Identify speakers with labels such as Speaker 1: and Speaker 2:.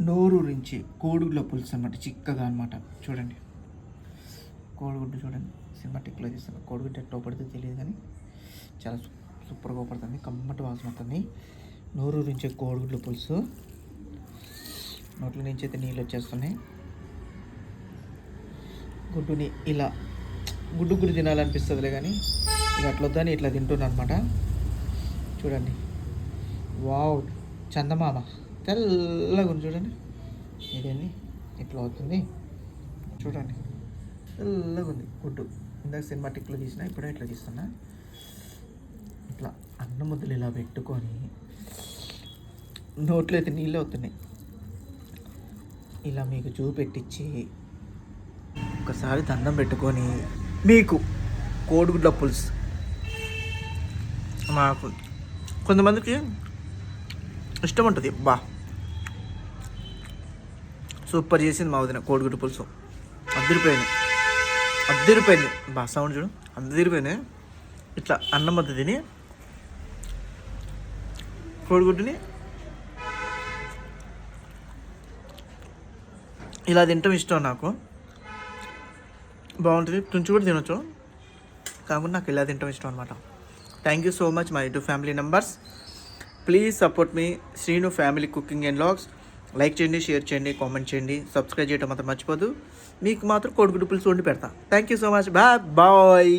Speaker 1: నోరూరించి కోడిగుడ్ల పులుసు అనమాట చిక్కగా అనమాట చూడండి. కోడిగుడ్డు చూడండి. సినిమాటిక్లో చేస్తాను కోడిగుడ్డు ఎట్లా పడితే తెలియదు కానీ చాలా సూపర్గా పడుతుంది. కమ్మటి వాసన అవుతుంది నోరూరించే కోడిగుడ్ల పులుసు. నోట్ల నుంచి అయితే నీళ్ళు వచ్చేస్తున్నాయి. గుడ్డుని ఇలా గుడ్డు గుడ్డు తినాలనిపిస్తుందిలే కానీ ఇక అట్లా వద్దని ఇట్లా తింటున్నా అనమాట చూడండి. వావ్! చందమామ. తెల్లగా ఉంది చూడండి. ఇదేంది? ఇట్లా అవుతుంది. చూడండి. తెల్లగా ఉంది గుడ్డు. ఇందాక సినిమాటిక్లో తీసిన ఇప్పుడే ఇట్లా తీస్తున్నా ఇట్లా అన్న ముద్దలు ఇలా పెట్టుకొని నోట్లో అయితే నీళ్ళు అవుతున్నాయి ఇలా మీకు చూపెట్టించి ఒకసారి దండం పెట్టుకొని మీకు కోడిగుడ్ల పులుసు. మాకు కొంతమందికి ఇష్టం ఉంటుంది. బా. సూపర్ చేసింది మా వదిన కోడిగుడ్డు పులుసు. అద్దరిపోయింది. అద్దరిపోయింది. బా సౌండ్ చూడు. అద్దరిపోయింది. ఇట్లా అన్నం ముద్ద తిని కోడిగుడ్డుని ఇలా తింటాం ఇష్టం నాకు. బాగుంటుంది. తుంచి కూడా తినొచ్చు. కాకుండా నాకు ఇలా తింటాం ఇష్టం అనమాట thank you so much my two family members please support me Srinu family cooking and vlogs like చేయండి షేర్ చేయండి కామెంట్ చేయండి. సబ్స్క్రైబ్ చేయడం మాత్రం మర్చిపోదు. మీకు మాత్రం కోడిగుడ్డు పులుసు చూడండి పెడతా. Thank you so much bye bye